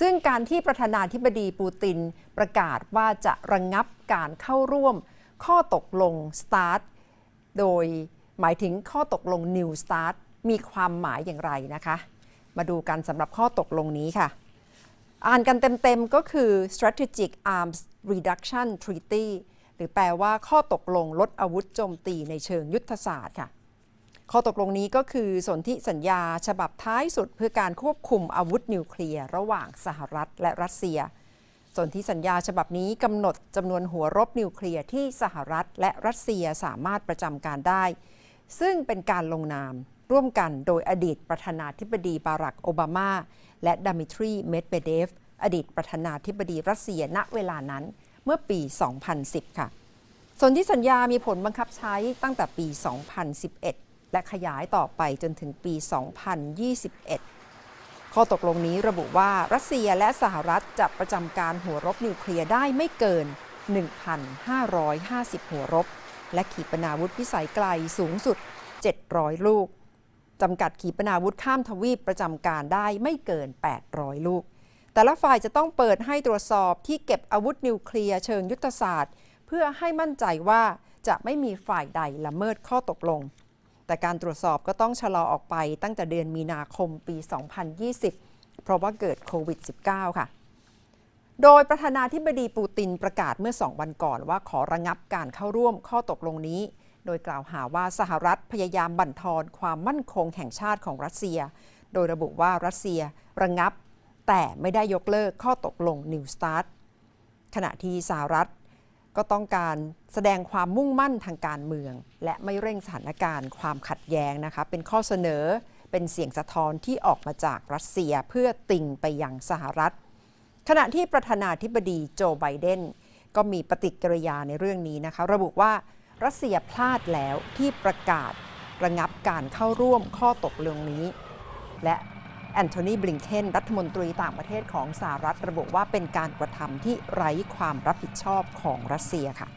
ซึ่งการที่ประธานาธิบดีปูตินประกาศว่าจะระงงับการเข้าร่วมข้อตกลง START โดยหมายถึงข้อตกลง New START มีความหมายอย่างไรนะคะ มาดูกันสำหรับข้อตกลงนี้ค่ะ อ่านกันเต็มๆก็คือ strategic arms reduction treaty หรือแปลว่าข้อตกลงลดอาวุธโจมตีในเชิงยุทธศาสตร์ค่ะ ข้อตกลงนี้ก็คือสนธิสัญญาฉบับท้ายสุดเพื่อการควบคุมอาวุธนิวเคลียร์ระหว่างสหรัฐและรัสเซีย สนธิสัญญาฉบับนี้กำหนดจำนวนหัวรบนิวเคลียร์ที่สหรัฐและรัสเซียสามารถประจำการได้ ซึ่งเป็นการลงนามร่วมกันโดยอดีตประธานาธิบดีบารักโอบามา และดามิทรี เมดเบเดฟ อดีตประธานาธิบดีรัสเซียณเวลานั้นเมื่อปี 2010 ค่ะ สนที่สัญญามีผลบังคับใช้ตั้งแต่ปี 2011 และขยายต่อไปจนถึงปี 2021 ข้อตกลงนี้ระบุว่ารัสเซียและสหรัฐจะประจำการหัวรบนิวเคลียร์ได้ไม่เกิน 1,550 หัวรบ และขีปนาวุธพิสัยไกลสูงสุด 700 ลูกจำกัดขีปนาวุธข้ามทวีปประจำการได้ไม่เกิน 800 ลูก แต่ละฝ่ายจะต้องเปิดให้ตรวจสอบที่เก็บอาวุธนิวเคลียร์เชิงยุทธศาสตร์ เพื่อให้มั่นใจว่าจะไม่มีฝ่ายใดละเมิดข้อตกลง แต่การตรวจสอบก็ต้องชะลอออกไปตั้งแต่เดือนมีนาคมปี 2020 เพราะว่าเกิดโควิด -19 ค่ะ โดยประธานาธิบดีปูตินประกาศเมื่อ 2 วันก่อนว่าขอระงับการเข้าร่วมข้อตกลงนี้ โดยกล่าวหาว่าสหรัฐพยายามบั่นทอนความมั่นคงแห่งชาติของรัสเซีย โดยระบุว่ารัสเซียระงับ แต่ไม่ได้ยกเลิกข้อตกลง New START ขณะที่สหรัฐ ก็ต้องการแสดงความมุ่งมั่นทางการเมือง และไม่เร่งสถานการณ์ความขัดแย้งนะคะ เป็นข้อเสนอเป็นเสียงสะท้อนที่ออกมาจากรัสเซียเพื่อติ่งไปยังสหรัฐ ขณะที่ประธานาธิบดีโจไบเดนก็มีปฏิกิริยาในเรื่องนี้นะคะ ระบุว่ารัสเซียพลาดแล้วที่ประกาศระงับการเข้าร่วมข้อตกลงนี้ และ แอนโทนีบลิงเคนรัฐมนตรีต่างประเทศของสหรัฐระบุว่าเป็นการกระทำที่ไร้ความรับผิดชอบของรัสเซียค่ะ